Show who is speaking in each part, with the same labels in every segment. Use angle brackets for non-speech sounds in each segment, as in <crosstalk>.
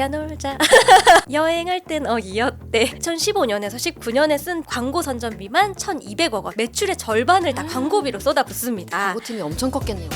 Speaker 1: 야 놀자. <laughs> 여행할 땐 어이었대. 2015년에서 19년에 쓴 광고 선전비만 1200억 원. 매출의 절반을 다 광고비로 쏟아붓습니다.
Speaker 2: 광고팀이 엄청 컸겠네요.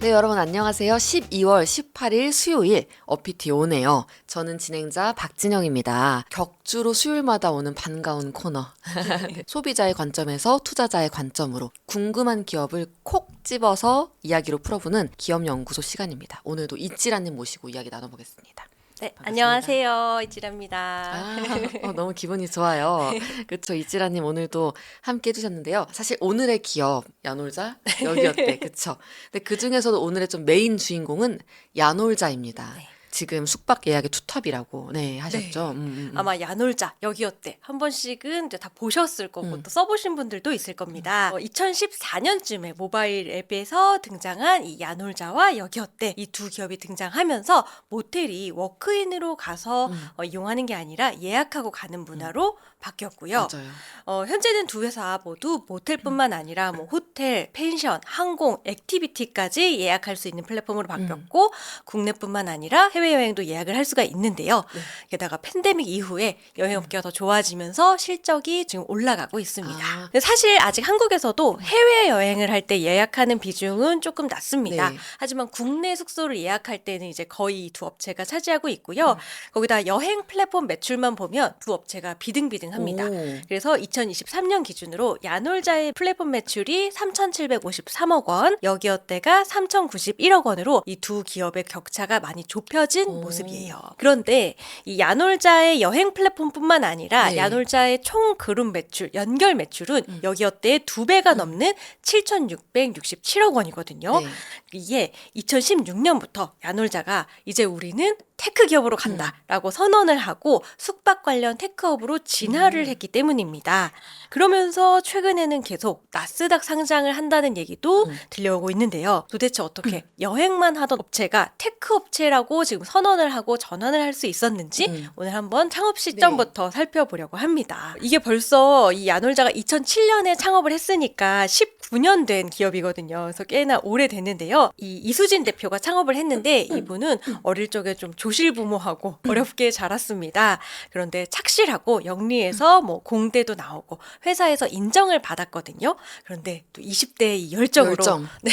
Speaker 2: 네, 여러분 안녕하세요. 12월 18일 수요일 어피티 오네요. 저는 진행자 박진영입니다. 격주로 수요일마다 오는 반가운 코너. <laughs> 소비자의 관점에서 투자자의 관점으로 궁금한 기업을 콕 집어서 이야기로 풀어보는 기업연구소 시간입니다. 오늘도 이찌라님 모시고 이야기 나눠보겠습니다.
Speaker 1: 네,
Speaker 2: 반갑습니다.
Speaker 1: 안녕하세요 이지라입니다
Speaker 2: 아, <laughs> 어, 너무 기분이 좋아요. 그렇죠. 이지라님 오늘도 함께 해주셨는데요. 사실 오늘의 기업 야놀자 여기였대. <laughs> 그렇죠. 근데 그 중에서도 오늘의 좀 메인 주인공은 야놀자입니다.
Speaker 1: 네.
Speaker 2: 지금 숙박 예약의 투탑이라고 네 하셨죠.
Speaker 1: 네.
Speaker 2: 음, 음, 음.
Speaker 1: 아마 야놀자 여기였대 한 번씩은 이제 다 보셨을 거고
Speaker 2: 음.
Speaker 1: 또 써보신 분들도 있을 겁니다. 어, 2014년쯤에 모바일 앱에서 등장한 이 야놀자와 여기였대 이두 기업이 등장하면서 모텔이 워크인으로 가서
Speaker 2: 음.
Speaker 1: 어, 이용하는 게 아니라 예약하고 가는 문화로 바뀌었고요.
Speaker 2: 맞아요.
Speaker 1: 어, 현재는 두 회사 모두 모텔뿐만 아니라 뭐 호텔, 펜션, 항공, 액티비티까지 예약할 수 있는 플랫폼으로 바뀌었고 국내뿐만 아니라 해외 여행도 예약을 할 수가 있는데요.
Speaker 2: 네.
Speaker 1: 게다가 팬데믹 이후에 여행 업계가 더 좋아지면서 실적이 지금 올라가고 있습니다.
Speaker 2: 아.
Speaker 1: 근데 사실 아직 한국에서도 해외 여행을 할 때 예약하는 비중은 조금 낮습니다.
Speaker 2: 네.
Speaker 1: 하지만 국내 숙소를 예약할 때는 이제 거의 이두 업체가 차지하고
Speaker 2: 음.
Speaker 1: 있고요. 거기다 여행 플랫폼 매출만 보면 두 업체가 비등비등합니다.
Speaker 2: 오.
Speaker 1: 그래서 2023년 기준으로 야놀자의 플랫폼 매출이 3,753억 원, 여기어때가 3,091억 원으로 이 두 기업의 격차가 많이 좁혀 진
Speaker 2: 오.
Speaker 1: 모습이에요. 그런데 이 야놀자의 여행 플랫폼뿐만 아니라
Speaker 2: 네.
Speaker 1: 야놀자의 총 그룹 매출, 연결 매출은
Speaker 2: 음.
Speaker 1: 여기어때의 두 배가 넘는 7,667억 원이거든요.
Speaker 2: 네.
Speaker 1: 이게 2016년부터 야놀자가 이제 우리는 테크 기업으로 간다라고 선언을 하고 숙박 관련 테크업으로 진화를
Speaker 2: 음.
Speaker 1: 했기 때문입니다. 그러면서 최근에는 계속 나스닥 상장을 한다는 얘기도
Speaker 2: 음.
Speaker 1: 들려오고 있는데요. 도대체 어떻게 여행만 하던 업체가 테크 업체라고 지금 선언을 하고 전환을 할 수 있었는지
Speaker 2: 음.
Speaker 1: 오늘 한번 창업 시점부터 살펴보려고 합니다. 이게 벌써 이 야놀자가 2007년에 창업을 했으니까 19년 된 기업이거든요. 그래서 꽤나 오래됐는데요. 이 이수진 대표가 창업을 했는데 이분은 어릴 적에 좀 조실 부모하고 어렵게 자랐습니다. 그런데 착실하고 영리해서 뭐 공대도 나오고 회사에서 인정을 받았거든요. 그런데 또 20대의 이 열정으로
Speaker 2: 열정. <laughs>
Speaker 1: 네,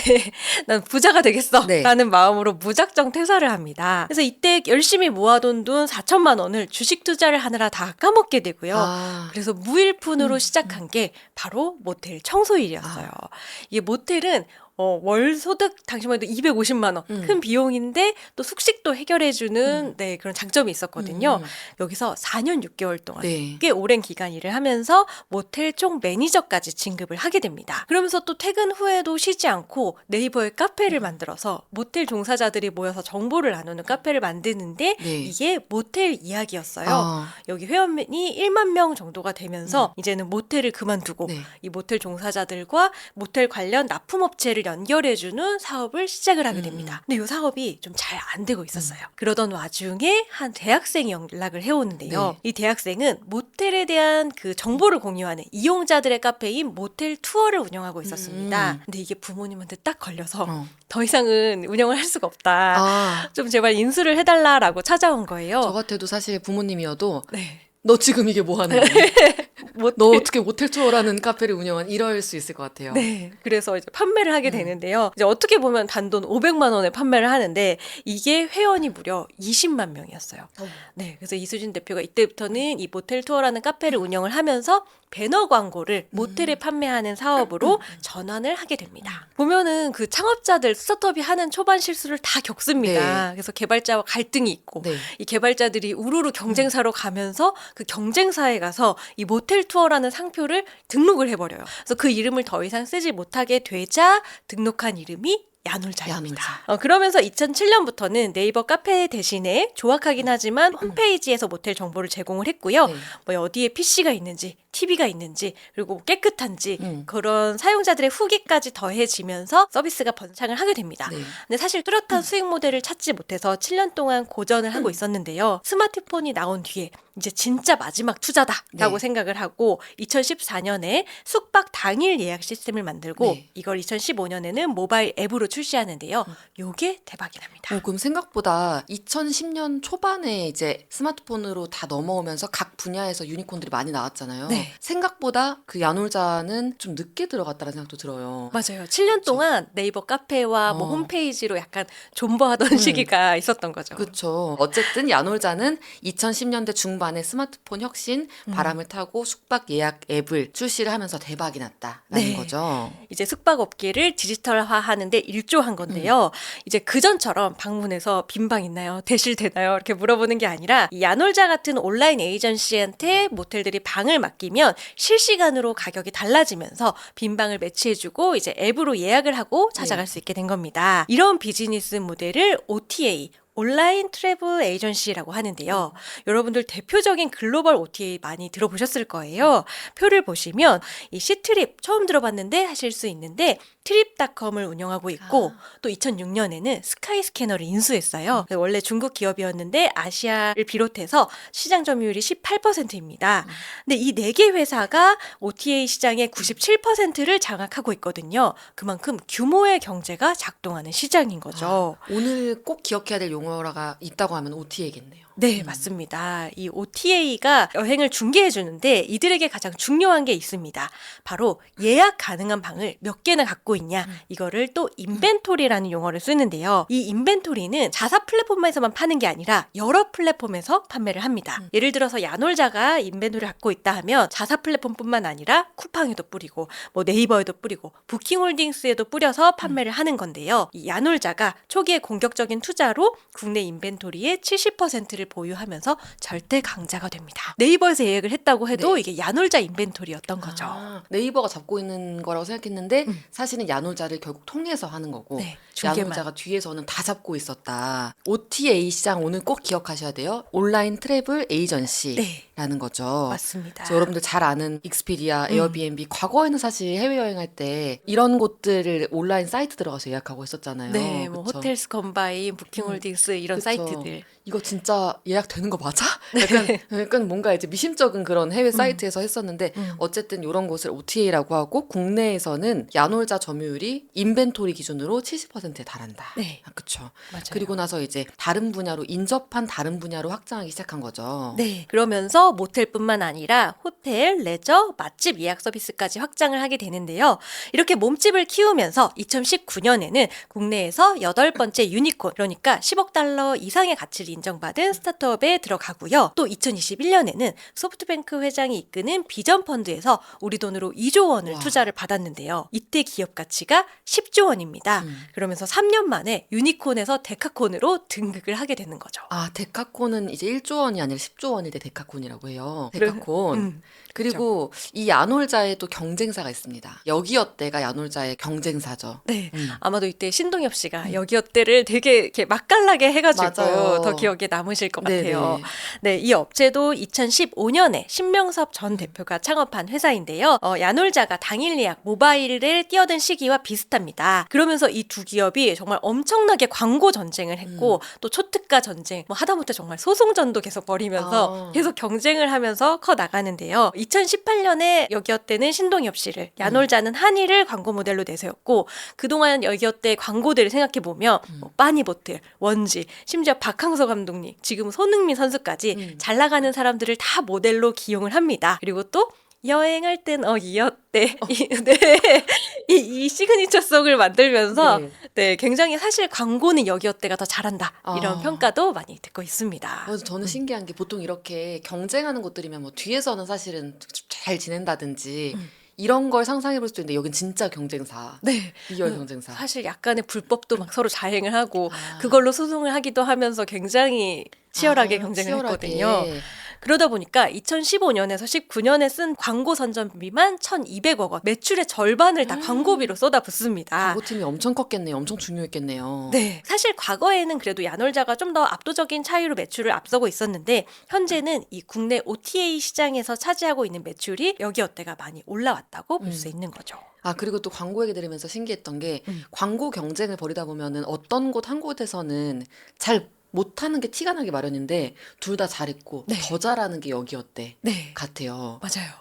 Speaker 1: 난 부자가 되겠어.
Speaker 2: 네.
Speaker 1: 라는 마음으로 무작정 퇴사를 합니다. 그래서 이때 열심히 모아둔 돈 4천만 원을 주식 투자를 하느라 다 까먹게 되고요.
Speaker 2: 아,
Speaker 1: 그래서 무일푼으로 시작한 게 바로 모텔 청소일이었어요. 이게 모텔은 어, 월 소득 당시만 해도 250만 원.
Speaker 2: 음.
Speaker 1: 큰 비용인데 또 숙식도 해결해 주는 네, 그런 장점이 있었거든요.
Speaker 2: 음.
Speaker 1: 여기서 4년 6개월 동안
Speaker 2: 네.
Speaker 1: 꽤 오랜 기간 일을 하면서 모텔 총 매니저까지 진급을 하게 됩니다. 그러면서 또 퇴근 후에도 쉬지 않고 네이버에
Speaker 2: 음.
Speaker 1: 카페를 만들어서 모텔 종사자들이 모여서 정보를 나누는 카페를 만드는데
Speaker 2: 네.
Speaker 1: 이게 모텔 이야기였어요.
Speaker 2: 아,
Speaker 1: 여기 회원이 1만 명 정도가 되면서 이제는 모텔을 그만두고
Speaker 2: 네.
Speaker 1: 이 모텔 종사자들과 모텔 관련 납품업체를 연결해주는 사업을 시작을 하게
Speaker 2: 음.
Speaker 1: 됩니다. 근데 이 사업이 좀 잘 안 되고 있었어요. 그러던 와중에 한 대학생이 연락을 해오는데요.
Speaker 2: 네.
Speaker 1: 이 대학생은 모텔에 대한 그 정보를 공유하는 이용자들의 카페인 모텔 투어를 운영하고 있었습니다.
Speaker 2: 음.
Speaker 1: 근데 이게 부모님한테 딱 걸려서
Speaker 2: 어.
Speaker 1: 더 이상은 운영을 할 수가 없다.
Speaker 2: 아,
Speaker 1: 좀 제발 인수를 해달라라고 찾아온 거예요.
Speaker 2: 저 같아도 사실 부모님이어도
Speaker 1: 네.
Speaker 2: 너 지금 이게 뭐 하는 거야? <laughs>
Speaker 1: 모텔
Speaker 2: 너 어떻게 모텔 투어라는 카페를 운영한 이럴 수 있을 것 같아요.
Speaker 1: 네. 그래서 이제 판매를 하게
Speaker 2: 음.
Speaker 1: 되는데요. 이제 어떻게 보면 단돈 500만 원에 판매를 하는데 이게 회원이 무려 20만 명이었어요.
Speaker 2: 어.
Speaker 1: 네. 그래서 이수진 대표가 이때부터는 이 모텔 투어라는 카페를 운영을 하면서 배너 광고를 모텔에
Speaker 2: 음.
Speaker 1: 판매하는 사업으로 전환을 하게 됩니다. 보면은 그 창업자들 스타트업이 하는 초반 실수를 다 겪습니다. 그래서 개발자와 갈등이 있고
Speaker 2: 네.
Speaker 1: 이 개발자들이 우르르 경쟁사로 가면서 그 경쟁사에 가서 이 모텔 투어라는 상표를 등록을 해버려요. 그래서 그 이름을 더 이상 쓰지 못하게 되자 등록한 이름이 야놀자입니다.
Speaker 2: 야놀자.
Speaker 1: 어, 그러면서 2007년부터는 네이버 카페 대신에 조악하긴 하지만 홈페이지에서 모텔 정보를 제공을 했고요.
Speaker 2: 네.
Speaker 1: 뭐 어디에 PC가 있는지 TV가 있는지 그리고 깨끗한지
Speaker 2: 음.
Speaker 1: 그런 사용자들의 후기까지 더해지면서 서비스가 번창을 하게 됩니다.
Speaker 2: 네.
Speaker 1: 근데 사실 뚜렷한 수익 모델을 찾지 못해서 7년 동안 고전을 하고 있었는데요. 스마트폰이 나온 뒤에 이제 진짜 마지막 투자다라고
Speaker 2: 네.
Speaker 1: 생각을 하고 2014년에 숙박 당일 예약 시스템을 만들고
Speaker 2: 네.
Speaker 1: 이걸 2015년에는 모바일 앱으로 출시하는데요. 요게 대박이 납니다.
Speaker 2: 어, 그럼 생각보다 2010년 초반에 이제 스마트폰으로 다 넘어오면서 각 분야에서 유니콘들이 많이 나왔잖아요.
Speaker 1: 네.
Speaker 2: 생각보다 그 야놀자는 좀 늦게 들어갔다는 생각도 들어요.
Speaker 1: 맞아요. 7년 동안 네이버 카페와 뭐
Speaker 2: 어.
Speaker 1: 홈페이지로 약간 존버하던 시기가 있었던 거죠.
Speaker 2: 그렇죠. 어쨌든 야놀자는 2010년대 중반에 스마트폰 혁신
Speaker 1: 음.
Speaker 2: 바람을 타고 숙박 예약 앱을 출시를 하면서 대박이 났다라는
Speaker 1: 네.
Speaker 2: 거죠.
Speaker 1: 이제 숙박업계를 디지털화하는데 일조한 건데요. 이제 그전처럼 방문해서 빈방 있나요? 대실 되나요? 이렇게 물어보는 게 아니라 이 야놀자 같은 온라인 에이전시한테 모텔들이 방을 맡기 면 실시간으로 가격이 달라지면서 빈방을 매치해주고 이제 앱으로 예약을 하고 찾아갈 수 있게 된 겁니다. 이런 비즈니스 모델을 OTA 온라인 트래블 에이전시라고 하는데요. 여러분들 대표적인 글로벌 OTA 많이 들어보셨을 거예요. 표를 보시면 이 시트립 처음 들어봤는데 하실 수 있는데 트립닷컴을 운영하고 있고 또 2006년에는 스카이 스캐너를 인수했어요. 원래 중국 기업이었는데 아시아를 비롯해서 시장 점유율이 18%입니다. 근데 이 네 개 회사가 OTA 시장의 97%를 장악하고 있거든요. 그만큼 규모의 경제가 작동하는 시장인 거죠.
Speaker 2: 오늘 꼭 기억해야 될 용어 가 있다고 하면 OTA겠네요.
Speaker 1: 네, 맞습니다. 이 OTA가 여행을 중개해 주는데 이들에게 가장 중요한 게 있습니다. 바로 예약 가능한 방을 몇 개나 갖고 있냐. 이거를 또 인벤토리라는 용어를 쓰는데요. 이 인벤토리는 자사 플랫폼에서만 파는 게 아니라 여러 플랫폼에서 판매를 합니다. 예를 들어서 야놀자가 인벤토리를 갖고 있다 하면 자사 플랫폼뿐만 아니라 쿠팡에도 뿌리고 뭐 네이버에도 뿌리고 부킹홀딩스에도 뿌려서 판매를 하는 건데요. 이 야놀자가 초기에 공격적인 투자로 국내 인벤토리의 70%를 보유하면서 절대 강자가 됩니다. 네이버에서 예약을 했다고 해도
Speaker 2: 네.
Speaker 1: 이게 야놀자 인벤토리였던 거죠.
Speaker 2: 아, 네이버가 잡고 있는 거라고 생각했는데 사실은 야놀자를 결국 통해서 하는 거고
Speaker 1: 음. 네.
Speaker 2: 야놀자가 뒤에서는 다 잡고 있었다. OTA 시장 오늘 꼭 기억하셔야 돼요. 온라인 트래블 에이전시라는
Speaker 1: 네.
Speaker 2: 거죠.
Speaker 1: 맞습니다.
Speaker 2: 여러분들 잘 아는 익스피디아,
Speaker 1: 음.
Speaker 2: 에어비앤비 과거에는 사실 해외 여행할 때 이런 곳들을 온라인 사이트 들어가서 예약하고 있었잖아요.
Speaker 1: 네, 뭐
Speaker 2: 그쵸?
Speaker 1: 호텔스 컴바인, 부킹홀딩스 이런
Speaker 2: 그쵸.
Speaker 1: 사이트들.
Speaker 2: 이거 진짜 예약되는 거 맞아?
Speaker 1: 네.
Speaker 2: 약간, 약간 뭔가 이제 미심쩍은 그런 해외 사이트에서 했었는데
Speaker 1: 음.
Speaker 2: 어쨌든 이런 곳을 OTA라고 하고 국내에서는 야놀자 점유율이 인벤토리 기준으로 70%에 달한다.
Speaker 1: 네.
Speaker 2: 아.
Speaker 1: 맞아요.
Speaker 2: 그리고 나서 이제 다른 분야로 인접한 다른 분야로 확장하기 시작한 거죠.
Speaker 1: 네. 그러면서 모텔뿐만 아니라 호텔, 레저, 맛집 예약 서비스까지 확장을 하게 되는데요. 이렇게 몸집을 키우면서 2019년에는 국내에서 여덟 번째 유니콘, 그러니까 10억 달러 이상의 가치를 인정받은 스타트업에 들어가고요. 또 2021년에는 소프트뱅크 회장이 이끄는 비전 펀드에서 우리 돈으로 2조 원을
Speaker 2: 와.
Speaker 1: 투자를 받았는데요. 이때 기업 가치가 10조 원입니다.
Speaker 2: 음.
Speaker 1: 그러면서 3년 만에 유니콘에서 데카콘으로 등극을 하게 되는 거죠.
Speaker 2: 아, 데카콘은 이제 1조 원이 아니라 10조 원이 돼 데카콘이라고 해요. 데카콘.
Speaker 1: 음,
Speaker 2: 그리고 이 야놀자의 또 경쟁사가 있습니다. 여기어때가 야놀자의 경쟁사죠.
Speaker 1: 네.
Speaker 2: 음.
Speaker 1: 아마도 이때 신동엽 씨가 여기어때를 되게 이렇게 맛깔나게 해가지고
Speaker 2: 맞아요.
Speaker 1: 더 기억에 남으실 것
Speaker 2: 네네.
Speaker 1: 같아요. 네, 이 업체도 2015년에 신명섭 전 대표가 창업한 회사인데요. 어, 야놀자가 당일 예약 모바일에 뛰어든 시기와 비슷합니다. 그러면서 이 두 기업이 정말 엄청나게 광고 전쟁을 했고
Speaker 2: 음.
Speaker 1: 또 초특가 전쟁, 뭐 하다못해 정말 소송전도 계속 벌이면서
Speaker 2: 아.
Speaker 1: 계속 경쟁을 하면서 커 나가는데요. 2018년에 여기어때는 신동엽 씨를, 야놀자는 한이를 광고 모델로 내세웠고 그동안 여기어때 광고들을 생각해 보면
Speaker 2: 음.
Speaker 1: 뭐 빠니보틀, 원지, 심지어 박항서 감독님, 지금 손흥민 선수까지
Speaker 2: 음.
Speaker 1: 잘 나가는 사람들을 다 모델로 기용을 합니다. 그리고 또 여행할 땐 어기였대. 이, <laughs> 네. 이, 이 시그니처 송을 만들면서
Speaker 2: 네.
Speaker 1: 네, 굉장히 사실 광고는 여기어때가 더 잘한다. 이런
Speaker 2: 아.
Speaker 1: 평가도 많이 듣고 있습니다.
Speaker 2: 그래서 저는 신기한 게 보통 이렇게 경쟁하는 곳들이면 뭐 뒤에서는 사실은 잘 지낸다든지
Speaker 1: 음.
Speaker 2: 이런 걸 상상해 볼 수도 있는데 여긴 진짜 경쟁사.
Speaker 1: 네.
Speaker 2: 리얼
Speaker 1: 음,
Speaker 2: 경쟁사.
Speaker 1: 사실 약간의 불법도 막 서로 자행을 하고
Speaker 2: 아.
Speaker 1: 그걸로 소송을 하기도 하면서 굉장히 치열하게
Speaker 2: 아,
Speaker 1: 경쟁을
Speaker 2: 치열하게.
Speaker 1: 했거든요. 그러다 보니까 2015년에서 19년에 쓴 광고 선전비만 1,200억 원, 매출의 절반을 다
Speaker 2: 음.
Speaker 1: 광고비로 쏟아붓습니다.
Speaker 2: 광고팀이 엄청 컸겠네요. 엄청 중요했겠네요.
Speaker 1: 네. 사실 과거에는 그래도 야놀자가 좀 더 압도적인 차이로 매출을 앞서고 있었는데 현재는 이 국내 OTA 시장에서 차지하고 있는 매출이 여기 어때가 많이 올라왔다고 볼수
Speaker 2: 음.
Speaker 1: 있는 거죠.
Speaker 2: 아 그리고 또 광고 얘기 들으면서 신기했던 게
Speaker 1: 음.
Speaker 2: 광고 경쟁을 벌이다 보면은 어떤 곳 한 곳에서는 잘 못하는 게 티가 나기 마련인데 둘 다 잘했고
Speaker 1: 네.
Speaker 2: 더 잘하는 게 여기 어때
Speaker 1: 네.
Speaker 2: 같아요.
Speaker 1: 맞아요.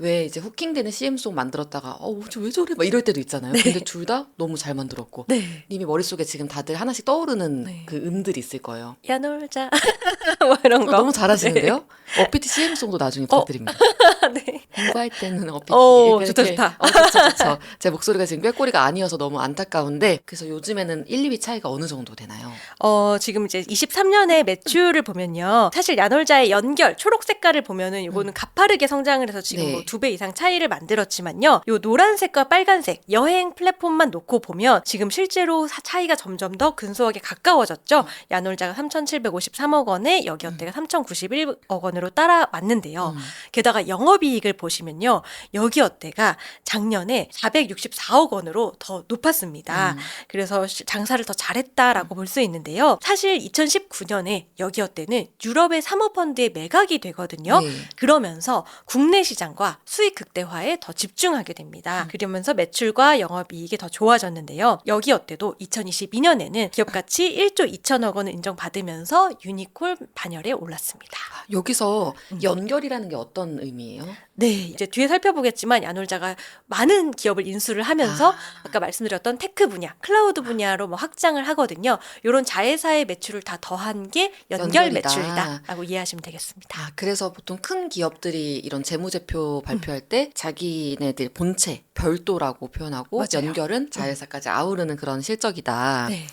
Speaker 2: 왜 이제 후킹되는 CM송 만들었다가 어왜 저래 막 이럴 때도 있잖아요.
Speaker 1: 네.
Speaker 2: 근데 둘 다 너무 잘 만들었고
Speaker 1: 네.
Speaker 2: 님이 머릿속에 지금 다들 하나씩 떠오르는
Speaker 1: 네.
Speaker 2: 그 음들이 있을 거예요.
Speaker 1: 야 놀자 <laughs> 뭐 이런
Speaker 2: 어,
Speaker 1: 거.
Speaker 2: 너무 잘하시는데요? 어피티 CM송도 나중에 부탁드립니다. <laughs>
Speaker 1: 네.
Speaker 2: 공부할 때는 어피티
Speaker 1: 오,
Speaker 2: 이렇게
Speaker 1: 좋다, 좋다.
Speaker 2: 어, 좋죠, 좋죠. <laughs> 제 목소리가 지금 꾀꼬리가 아니어서 너무 안타까운데 그래서 요즘에는 1, 2위 차이가 어느 정도 되나요?
Speaker 1: 어, 지금 이제 23년의 매출을 보면요. 사실 야놀자의 연결, 초록 색깔을 보면은 요거는 가파르게 성장을 해서 지금
Speaker 2: 네.
Speaker 1: 뭐두 배 이상 차이를 만들었지만요. 요 노란색과 빨간색, 여행 플랫폼만 놓고 보면 지금 실제로 사- 차이가 점점 더 근소하게 가까워졌죠. 야놀자가 3,753억 원에 여기 어때가 3,091억 원으로 따라왔는데요.
Speaker 2: 음.
Speaker 1: 게다가 영업이익을 보시면요. 여기 어때가 작년에 464억 원으로 더 높았습니다.
Speaker 2: 음.
Speaker 1: 그래서 시- 장사를 더 잘했다라고 볼 수 있는데요. 사실 2019년에 여기 어때는 유럽의 사모펀드의 매각이 되거든요.
Speaker 2: 네.
Speaker 1: 그러면서 국내 시장과 수익 극대화에 더 집중하게 됩니다. 그러면서 매출과 영업이익이 더 좋아졌는데요. 여기 어때도 2022년에는 기업 가치 1조 2천억 원을 인정받으면서 유니콜 반열에 올랐습니다.
Speaker 2: 여기서
Speaker 1: 음.
Speaker 2: 연결이라는 게 어떤 의미예요?
Speaker 1: 네, 이제 뒤에 살펴보겠지만 야놀자가 많은 기업을 인수를 하면서 아. 까 말씀드렸던 테크 분야, 클라우드 분야로 뭐 확장을 하거든요. 이런 자회사의 매출을 다 더한 게 연결
Speaker 2: 연결이다.
Speaker 1: 매출이다라고 이해하시면 되겠습니다.
Speaker 2: 아, 그래서 보통 큰 기업들이 이런 재무제표 발표할 때 자기네들 본체 별도라고 표현하고
Speaker 1: 맞아요.
Speaker 2: 연결은 자회사까지 아우르는 그런 실적이다.
Speaker 1: 네.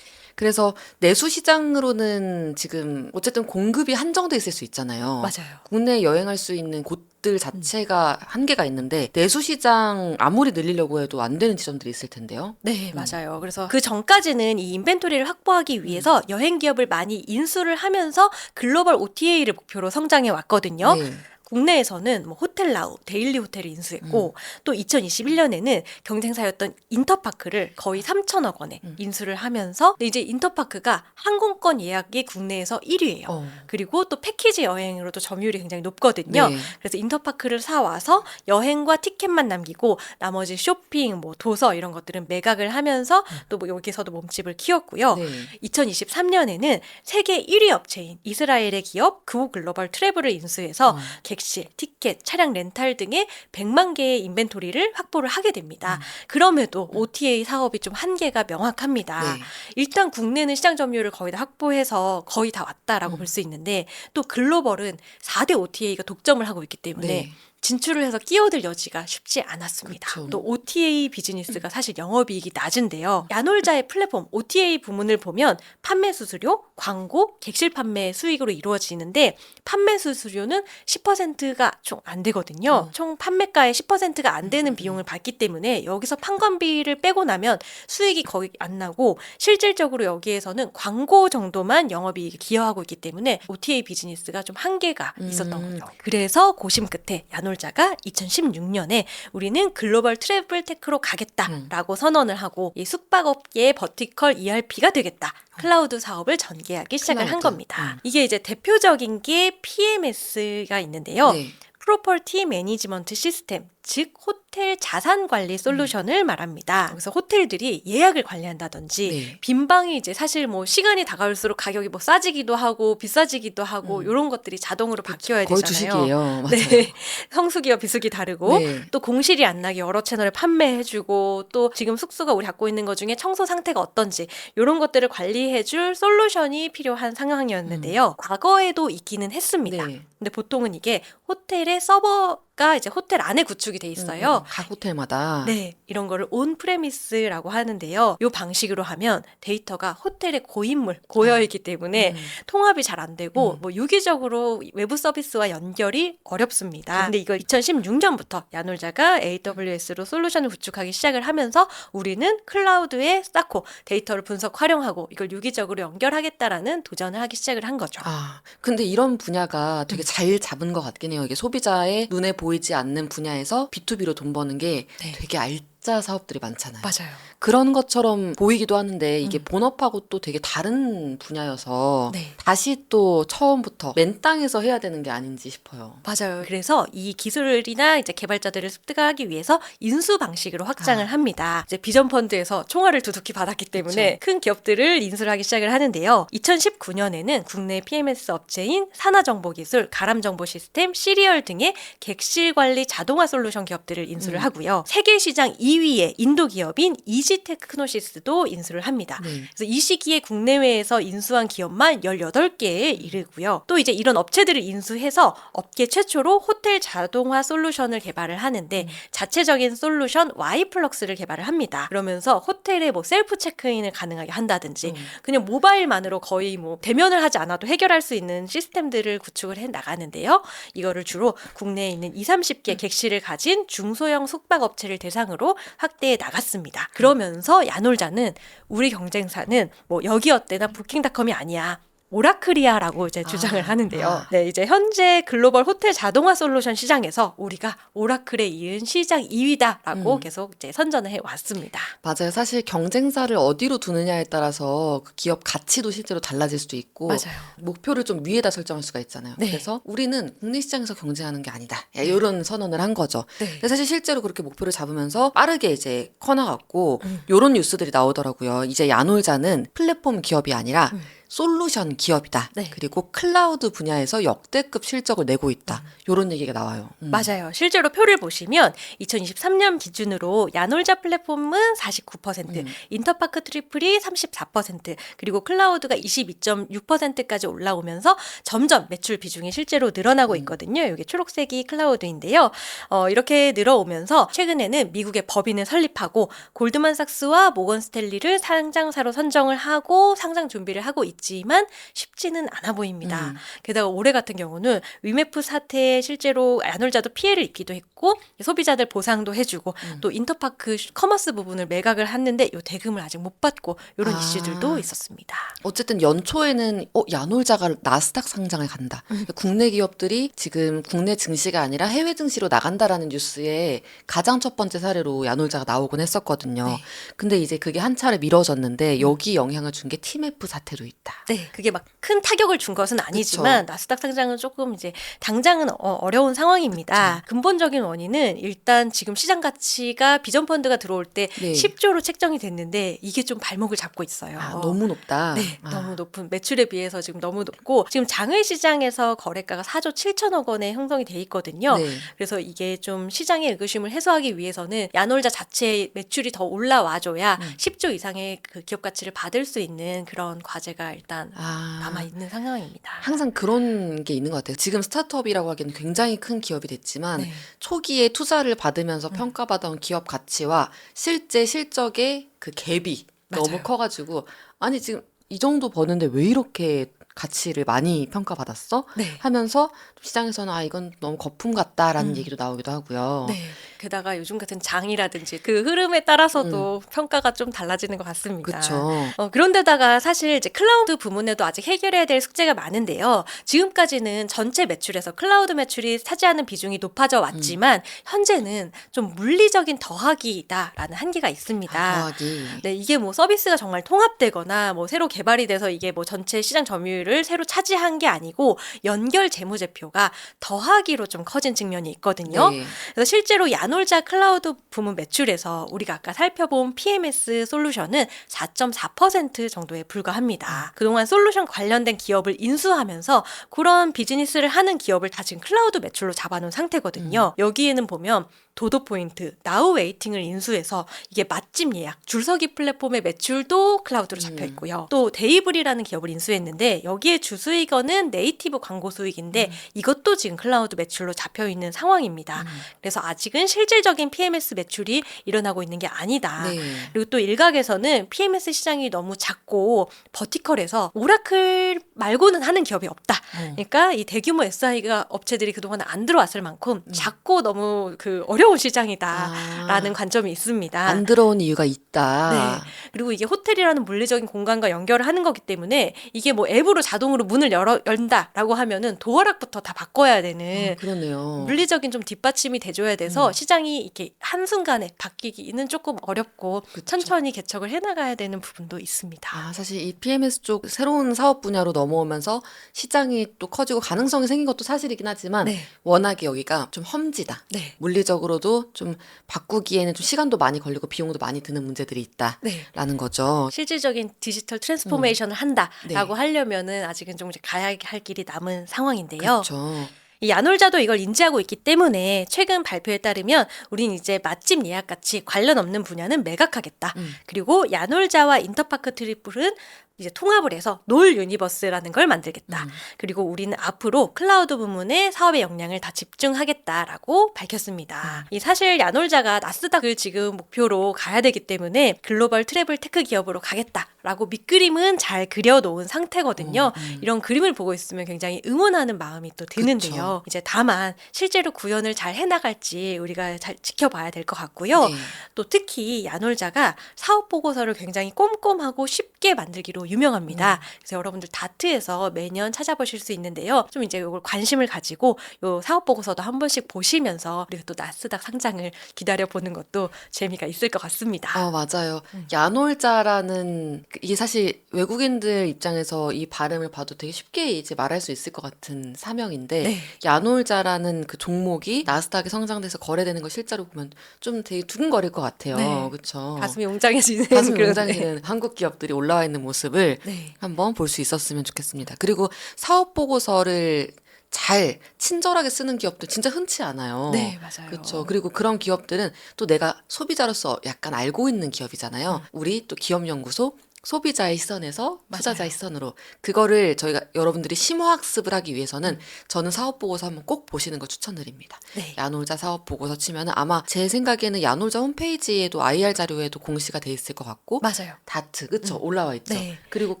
Speaker 2: 그래서 내수 시장으로는 지금 어쨌든 공급이 한정돼 있을 수 있잖아요.
Speaker 1: 맞아요.
Speaker 2: 국내 여행할 수 있는 곳들 자체가 한계가 있는데 내수 시장 아무리 늘리려고 해도 안 되는 지점들이 있을 텐데요.
Speaker 1: 네,
Speaker 2: 음.
Speaker 1: 맞아요. 그래서 그 전까지는 이 인벤토리를 확보하기 위해서 여행 기업을 많이 인수를 하면서 글로벌 OTA를 목표로 성장해 왔거든요.
Speaker 2: 네.
Speaker 1: 국내에서는 뭐 호텔라우, 데일리 호텔을 인수했고
Speaker 2: 음.
Speaker 1: 또 2021년에는 경쟁사였던 인터파크를 거의 3천억 원에
Speaker 2: 음.
Speaker 1: 인수를 하면서 이제 인터파크가 항공권 예약이 국내에서 1위예요.
Speaker 2: 어.
Speaker 1: 그리고 또 패키지 여행으로도 점유율이 굉장히 높거든요.
Speaker 2: 네.
Speaker 1: 그래서 인터파크를 사 와서 여행과 티켓만 남기고 나머지 쇼핑, 뭐 도서 이런 것들은 매각을 하면서 또뭐 여기서도 몸집을 키웠고요.
Speaker 2: 네.
Speaker 1: 2023년에는 세계 1위 업체인 이스라엘의 기업 그우 글로벌 트래블을 인수해서
Speaker 2: 어.
Speaker 1: 객실, 티켓, 차량 렌탈 등의 100만 개의 인벤토리를 확보를 하게 됩니다.
Speaker 2: 음.
Speaker 1: 그럼에도 OTA 사업이 좀 한계가 명확합니다.
Speaker 2: 네.
Speaker 1: 일단 국내는 시장 점유율을 거의 다 확보해서 거의 다 왔다라고
Speaker 2: 음.
Speaker 1: 볼수 있는데 또 글로벌은 4대 OTA가 독점을 하고 있기 때문에
Speaker 2: 네.
Speaker 1: 진출을 해서 끼어들 여지가 쉽지 않았습니다.
Speaker 2: 그쵸.
Speaker 1: 또 OTA 비즈니스가 사실 영업이익이 낮은데요. 야놀자의 플랫폼 OTA 부문을 보면 판매 수수료, 광고, 객실 판매 수익으로 이루어지는데 판매 수수료는 10%가 총 안 되거든요.
Speaker 2: 음.
Speaker 1: 총 판매가의 10%가 안 되는 비용을 받기 때문에 여기서 판관비를 빼고 나면 수익이 거의 안 나고 실질적으로 여기에서는 광고 정도만 영업이익에 기여하고 있기 때문에 OTA 비즈니스가 좀 한계가 있었던
Speaker 2: 음.
Speaker 1: 거죠. 그래서 고심 끝에 야놀 자가 2016년에 우리는 글로벌 트래블 테크로 가겠다라고 선언을 하고 이 숙박업계의 버티컬 ERP가 되겠다. 클라우드 사업을 전개하기 시작을 한
Speaker 2: 클라우드.
Speaker 1: 겁니다.
Speaker 2: 음.
Speaker 1: 이게 이제 대표적인 게 PMS가 있는데요.
Speaker 2: 네.
Speaker 1: 프로퍼티 매니지먼트 시스템, 즉 호텔 자산 관리 솔루션을 말합니다. 그래서 호텔들이 예약을 관리한다든지
Speaker 2: 네.
Speaker 1: 빈 방이 이제 사실 뭐 시간이 다가올수록 가격이 뭐 싸지기도 하고 비싸지기도 하고
Speaker 2: 음.
Speaker 1: 이런 것들이 자동으로 바뀌어야
Speaker 2: 거의
Speaker 1: 되잖아요.
Speaker 2: 주식이에요. <laughs>
Speaker 1: 네. 성수기와 비수기 다르고
Speaker 2: 네.
Speaker 1: 또 공실이 안 나게 여러 채널을 판매해주고 또 지금 숙소가 우리 갖고 있는 것 중에 청소 상태가 어떤지 이런 것들을 관리해줄 솔루션이 필요한 상황이었는데요. 과거에도 있기는 했습니다.
Speaker 2: 네.
Speaker 1: 근데 보통은 이게 호텔의 서버 가 이제 호텔 안에 구축 이 돼 있어요.
Speaker 2: 음, 각 호텔마다.
Speaker 1: 네, 이런 거를 온 프레미스라고 하는데요. 이 방식으로 하면 데이터가 호텔의 고인물, 고여있기 때문에
Speaker 2: 음.
Speaker 1: 통합이 잘 안 되고
Speaker 2: 음.
Speaker 1: 뭐 유기적으로 외부 서비스와 연결이 어렵습니다. 근데 이걸 2016년부터 야놀자가 AWS로 솔루션을 구축하기 시작을 하면서 우리는 클라우드에 쌓고 데이터를 분석 활용하고 이걸 유기적으로 연결하겠다라는 도전을 하기 시작을 한 거죠.
Speaker 2: 아, 근데 이런 분야가 되게
Speaker 1: 음.
Speaker 2: 잘 잡은 것 같긴 해요. 이게 소비자의 눈에 보이지 않는 분야에서 B2B로 돈 버는 게
Speaker 1: 네.
Speaker 2: 되게 알 짜 사업들이 많잖아요.
Speaker 1: 맞아요.
Speaker 2: 그런 것처럼 보이기도 하는데 이게
Speaker 1: 음.
Speaker 2: 본업하고 또 되게 다른 분야여서
Speaker 1: 네.
Speaker 2: 다시 또 처음부터 맨 땅에서 해야 되는 게 아닌지 싶어요.
Speaker 1: 맞아요. 그래서 이 기술이나 이제 개발자들을 습득하기 위해서 인수 방식으로 확장을
Speaker 2: 아.
Speaker 1: 합니다. 이제 비전 펀드에서 총알을 두둑히 받았기 때문에 큰 기업들을 인수를 하기 시작을 하는데요. 2019년에는 국내 PMS 업체인 산하정보기술, 가람정보시스템, 시리얼 등의 객실 관리 자동화 솔루션 기업들을 인수를
Speaker 2: 음.
Speaker 1: 하고요. 세계 시장 2 위의 인도 기업인 이지테크노시스도 인수를 합니다.
Speaker 2: 네.
Speaker 1: 그래서 이 시기에 국내외에서 인수한 기업만 18개에 이르고요. 또 이제 이런 업체들을 인수해서 업계 최초로 호텔 자동화 솔루션을 개발을 하는데
Speaker 2: 음.
Speaker 1: 자체적인 솔루션 Y플럭스를 개발을 합니다. 그러면서 호텔에 뭐 셀프 체크인을 가능하게 한다든지
Speaker 2: 음.
Speaker 1: 그냥 모바일만으로 거의 뭐 대면을 하지 않아도 해결할 수 있는 시스템들을 구축을 해 나가는데요. 이거를 주로 국내에 있는 2, 30개 객실을 가진 중소형 숙박업체를 대상으로 확대해 나갔습니다. 그러면서 야놀자는 우리 경쟁사는 뭐 여기어때나 부킹닷컴이 아니야. 오라클이야라고 이제 주장을
Speaker 2: 아,
Speaker 1: 하는데요.
Speaker 2: 아.
Speaker 1: 네, 이제 현재 글로벌 호텔 자동화 솔루션 시장에서 우리가 오라클에 이은 시장 2위다라고
Speaker 2: 음.
Speaker 1: 계속 이제 선전을 해 왔습니다.
Speaker 2: 맞아요. 사실 경쟁사를 어디로 두느냐에 따라서 그 기업 가치도 실제로 달라질 수도 있고
Speaker 1: 맞아요.
Speaker 2: 목표를 좀 위에다 설정할 수가 있잖아요.
Speaker 1: 네.
Speaker 2: 그래서 우리는 국내 시장에서 경쟁하는 게 아니다. 이런 선언을 한 거죠.
Speaker 1: 네.
Speaker 2: 근데 사실 실제로 그렇게 목표를 잡으면서 빠르게 이제 커나갔고
Speaker 1: 음.
Speaker 2: 요런 뉴스들이 나오더라고요. 이제 야놀자는 플랫폼 기업이 아니라
Speaker 1: 음.
Speaker 2: 솔루션 기업이다.
Speaker 1: 네.
Speaker 2: 그리고 클라우드 분야에서 역대급 실적을 내고 있다. 요런 얘기가 나와요. 음.
Speaker 1: 맞아요. 실제로 표를 보시면 2023년 기준으로 야놀자 플랫폼은 49%,
Speaker 2: 음.
Speaker 1: 인터파크 트리플이 34%, 그리고 클라우드가 22.6%까지 올라오면서 점점 매출 비중이 실제로 늘어나고
Speaker 2: 음.
Speaker 1: 있거든요. 이게 초록색이 클라우드인데요. 어, 이렇게 늘어오면서 최근에는 미국의 법인을 설립하고 골드만삭스와 모건 스탠리를 상장사로 선정을 하고 상장 준비를 하고 있 지만 쉽지는 않아 보입니다.
Speaker 2: 음.
Speaker 1: 게다가 올해 같은 경우는 위메프 사태에 실제로 야놀자도 피해를 입기도 했고 소비자들 보상도 해주고
Speaker 2: 음.
Speaker 1: 또 인터파크 커머스 부분을 매각을 했는데 요 대금을 아직 못 받고 이런
Speaker 2: 아.
Speaker 1: 이슈들도 있었습니다.
Speaker 2: 어쨌든 연초에는 어 야놀자가 나스닥 상장을 간다.
Speaker 1: 음.
Speaker 2: 국내 기업들이 지금 국내 증시가 아니라 해외 증시로 나간다라는 뉴스에 가장 첫 번째 사례로 야놀자가 나오곤 했었거든요.
Speaker 1: 네. 음.
Speaker 2: 근데 이제 그게 한 차례 미뤄졌는데 여기 영향을 준게 티메프 사태로 있다.
Speaker 1: 네, 그게 막 큰 타격을 준 것은 아니지만 나스닥 상장은 조금 이제 당장은 어, 려운 상황입니다. 근본적인 원인은 일단 지금 시장 가치가 비전 펀드가 들어올 때
Speaker 2: 네.
Speaker 1: 10조로 책정이 됐는데 이게 좀 발목을 잡고 있어요.
Speaker 2: 아, 너무 높다.
Speaker 1: 네,
Speaker 2: 아.
Speaker 1: 너무 높은 매출에 비해서 지금 너무 높고 지금 장외 시장에서 거래가가 4조 7천억 원에 형성이 돼 있거든요.
Speaker 2: 네.
Speaker 1: 그래서 이게 좀 시장의 의구심을 해소하기 위해서는 야놀자 자체의 매출이 더 올라와줘야
Speaker 2: 음.
Speaker 1: 10조 이상의 그 기업 가치를 받을 수 있는 그런 과제가 일단
Speaker 2: 아.
Speaker 1: 남아 있는 상황입니다.
Speaker 2: 항상 그런 게 있는 것 같아요. 지금 스타트업이라고 하기에는 굉장히 큰 기업이 됐지만
Speaker 1: 네.
Speaker 2: 초기에 투자를 받으면서
Speaker 1: 음.
Speaker 2: 평가받아온 기업 가치와 실제 실적의 그 갭이 너무
Speaker 1: 맞아요.
Speaker 2: 커가지고 아니 지금 이 정도 버는데 왜 이렇게 가치를 많이 평가받았어?
Speaker 1: 네.
Speaker 2: 하면서 시장에서는 아 이건 너무 거품 같다라는
Speaker 1: 음.
Speaker 2: 얘기도 나오기도 하고요.
Speaker 1: 네. 게다가 요즘 같은 장이라든지 그 흐름에 따라서도 평가가 좀 달라지는 것 같습니다.
Speaker 2: 음. 그렇죠.
Speaker 1: 어, 그런데다가 사실 이제 클라우드 부문에도 아직 해결해야 될 숙제가 많은데요. 지금까지는 전체 매출에서 클라우드 매출이 차지하는 비중이 높아져 왔지만 현재는 좀 물리적인 더하기다라는 한계가 있습니다.
Speaker 2: 아, 더하기.
Speaker 1: 네, 이게 뭐 서비스가 정말 통합되거나 뭐 새로 개발이 돼서 이게 뭐 전체 시장 점유율 을 새로 차지한 게 아니고 연결 재무제표가 더하기로 좀 커진 측면이 있거든요.
Speaker 2: 네.
Speaker 1: 그래서 실제로 야놀자 클라우드 부문 매출에서 우리가 아까 살펴본 PMS 솔루션은 4.4% 정도에 불과합니다. 그동안 솔루션 관련된 기업을 인수하면서 그런 비즈니스를 하는 기업을 다 지금 클라우드 매출로 잡아놓은 상태거든요. 여기에는 보면 도도 포인트, 나우 웨이팅을 인수해서 이게 맛집 예약, 줄서기 플랫폼의 매출도 클라우드로 잡혀
Speaker 2: 음.
Speaker 1: 있고요. 또 데이블이라는 기업을 인수했는데 여기에 주수익원은 네이티브 광고 수익인데 이것도 지금 클라우드 매출로 잡혀 있는 상황입니다. 그래서 아직은 실질적인 PMS 매출이 일어나고 있는 게 아니다.
Speaker 2: 네.
Speaker 1: 그리고 또 일각에서는 PMS 시장이 너무 작고 버티컬해서 오라클 말고는 하는 기업이 없다.
Speaker 2: 어.
Speaker 1: 그러니까 이 대규모 SI가 업체들이 그동안 안 들어왔을 만큼
Speaker 2: 음.
Speaker 1: 작고 너무 그 어려 운 시장이다라는
Speaker 2: 아,
Speaker 1: 관점이 있습니다.
Speaker 2: 안 들어온 이유가 있다.
Speaker 1: 네. 그리고 이게 호텔이라는 물리적인 공간과 연결을 하는 거기 때문에 이게 뭐 앱으로 자동으로 문을 열어 연다라고 하면은 도어락부터 다 바꿔야 되는
Speaker 2: 아, 그러네요.
Speaker 1: 물리적인 좀 뒷받침이 돼줘야 돼서
Speaker 2: 음.
Speaker 1: 시장이 이렇게 한 순간에 바뀌기는 조금 어렵고
Speaker 2: 그쵸.
Speaker 1: 천천히 개척을 해나가야 되는 부분도 있습니다.
Speaker 2: 아, 사실 이 PMS 쪽 새로운 사업 분야로 넘어오면서 시장이 또 커지고 가능성이 생긴 것도 사실이긴 하지만
Speaker 1: 네.
Speaker 2: 워낙에 여기가 좀 험지다.
Speaker 1: 네.
Speaker 2: 물리적으로 도 좀 바꾸기에는 좀 시간도 많이 걸리고 비용도 많이 드는 문제들이 있다.
Speaker 1: 네.
Speaker 2: 라는 거죠.
Speaker 1: 실질적인 디지털 트랜스포메이션을 한다라고
Speaker 2: 네.
Speaker 1: 하려면은 아직은 좀 이제 가야 할 길이 남은 상황인데요.
Speaker 2: 그렇죠.
Speaker 1: 이 야놀자도 이걸 인지하고 있기 때문에 최근 발표에 따르면 우린 이제 맛집 예약 같이 관련 없는 분야는 매각하겠다.
Speaker 2: 음.
Speaker 1: 그리고 야놀자와 인터파크 트리플은 이제 통합을 해서 놀 유니버스라는 걸 만들겠다.
Speaker 2: 음.
Speaker 1: 그리고 우리는 앞으로 클라우드 부문에 사업의 역량을 다 집중하겠다라고 밝혔습니다. 이 사실 야놀자가 나스닥을 지금 목표로 가야 되기 때문에 글로벌 트래블 테크 기업으로 가겠다라고 밑그림은 잘 그려놓은 상태거든요.
Speaker 2: 어, 음.
Speaker 1: 이런 그림을 보고 있으면 굉장히 응원하는 마음이 또 드는데요. 이제 다만 실제로 구현을 잘 해나갈지 우리가 잘 지켜봐야 될 것 같고요.
Speaker 2: 네.
Speaker 1: 또 특히 야놀자가 사업 보고서를 굉장히 꼼꼼하고 쉽게 만들기로 유명합니다. 그래서 여러분들 다트에서 매년 찾아보실 수 있는데요. 좀 이제 이걸 관심을 가지고 요 사업 보고서도 한 번씩 보시면서 그리고 또 나스닥 상장을 기다려 보는 것도 재미가 있을 것 같습니다.
Speaker 2: 어, 맞아요.
Speaker 1: 음.
Speaker 2: 야놀자라는 그- 이게 사실 외국인들 입장에서 이 발음을 봐도 되게 쉽게 이제 말할 수 있을 것 같은 사명인데
Speaker 1: 네.
Speaker 2: 야놀자라는 그 종목이 나스닥에 성장돼서 거래되는 거 실제로 보면 좀 되게 두근거릴 것 같아요.
Speaker 1: 네.
Speaker 2: 그렇죠.
Speaker 1: 가슴이 웅장해지는
Speaker 2: 가슴이
Speaker 1: 그런-
Speaker 2: 웅장해지는 한국 기업들이 올라와 있는 모습을
Speaker 1: 네.
Speaker 2: 한번 볼 수 있었으면 좋겠습니다. 그리고 사업 보고서를 잘 친절하게 쓰는 기업들 진짜 흔치 않아요.
Speaker 1: 네, 맞아요.
Speaker 2: 그렇죠. 그리고 그런 기업들은 또 내가 소비자로서 약간 알고 있는 기업이잖아요. 우리 또 기업 연구소 소비자의 시선에서 투자자의. 시선으로 그거를 저희가 여러분들이 심화 학습을 하기 위해서는 저는 사업 보고서 한번 꼭 보시는 걸 추천드립니다.
Speaker 1: 네.
Speaker 2: 야놀자 사업 보고서 치면은 아마 제 생각에는 야놀자 홈페이지에도 IR 자료에도 공시가 돼 있을 것 같고
Speaker 1: 맞아요.
Speaker 2: 다트 그쵸 올라와 있죠.
Speaker 1: 네.
Speaker 2: 그리고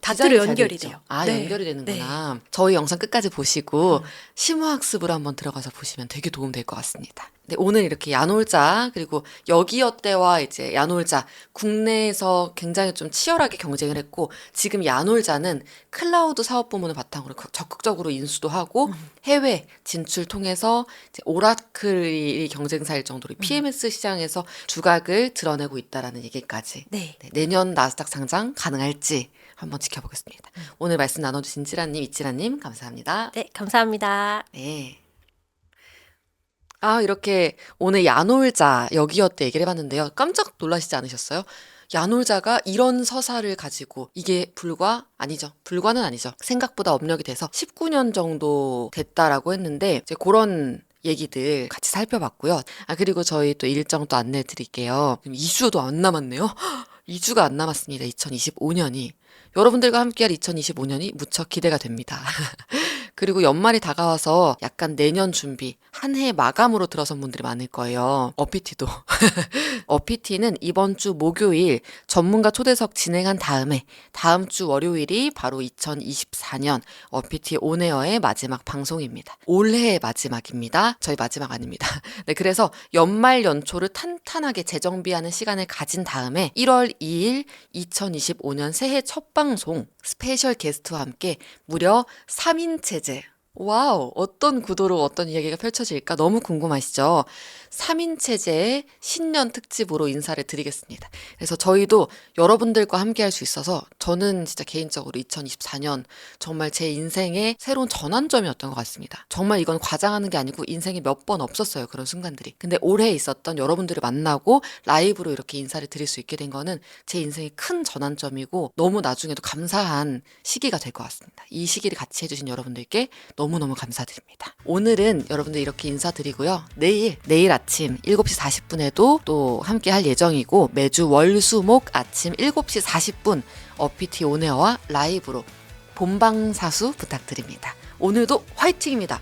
Speaker 1: 다트로 연결이
Speaker 2: 돼.
Speaker 1: 돼요.
Speaker 2: 아
Speaker 1: 네.
Speaker 2: 연결이 되는구나. 저희 영상 끝까지 보시고
Speaker 1: 음.
Speaker 2: 심화 학습으로 한번 들어가서 보시면 되게 도움 될 것 같습니다. 네, 오늘 이렇게 야놀자 그리고 여기어 때와 이제 야놀자 국내에서 굉장히 좀 치열하게 경쟁을 했고 지금 야놀자는 클라우드 사업 부문을 바탕으로 그- 적극적으로 인수도 하고
Speaker 1: 음.
Speaker 2: 해외 진출 통해서 오라클이 경쟁사일 정도로
Speaker 1: 음.
Speaker 2: PMS 시장에서 주각을 드러내고 있다라는 얘기까지
Speaker 1: 네.
Speaker 2: 네, 내년 나스닥 상장 가능할지 한번 지켜보겠습니다.
Speaker 1: 음.
Speaker 2: 오늘 말씀 나눠주신 찌라님, 이찌라님 감사합니다.
Speaker 1: 네, 감사합니다.
Speaker 2: 네. 아 이렇게 오늘 야놀자 여기어때 얘기를 해봤는데요. 깜짝 놀라시지 않으셨어요? 야놀자가 이런 서사를 가지고 이게 불과 아니죠. 불과는 아니죠. 생각보다 업력이 돼서 19년 정도 됐다라고 했는데 이제 그런 얘기들 같이 살펴봤고요. 아 그리고 저희 또 일정 또 안내해 드릴게요. 2주도 안 남았네요. <gasps> 2주가 안 남았습니다. 2025년이. 여러분들과 함께할 2025년이 무척 기대가 됩니다. <laughs> 그리고 연말이 다가와서 약간 내년 준비, 한 해 마감으로 들어선 분들이 많을 거예요. 어피티도. <laughs> 어피티는 이번 주 목요일 전문가 초대석 진행한 다음에 다음 주 월요일이 바로 2024년 어피티 온에어의 마지막 방송입니다. 올해의 마지막입니다. 저희 마지막 아닙니다. <laughs> 네, 그래서 연말 연초를 탄탄하게 재정비하는 시간을 가진 다음에 1월 2일 2025년 새해 첫 방송 스페셜 게스트와 함께 무려 3인 체제 와우, 어떤 구도로 어떤 이야기가 펼쳐질까 너무 궁금하시죠? 3인 체제의 신년 특집으로 인사를 드리겠습니다. 그래서 저희도 여러분들과 함께 할 수 있어서 저는 진짜 개인적으로 2024년 정말 제 인생의 새로운 전환점이었던 것 같습니다. 정말 이건 과장하는 게 아니고 인생에 몇 번 없었어요. 그런 순간들이. 근데 올해 있었던 여러분들을 만나고 라이브로 이렇게 인사를 드릴 수 있게 된 거는 제 인생의 큰 전환점이고 너무 나중에도 감사한 시기가 될 것 같습니다. 이 시기를 같이 해주신 여러분들께 너무 너무너무 감사드립니다. 오늘은 여러분들 이렇게 인사드리고요. 내일, 내일 아침 7시 40분에도 또 함께 할 예정이고 매주 월, 수, 목 아침 7시 40분 어피티 온에어와 라이브로 본방사수 부탁드립니다. 오늘도 화이팅입니다.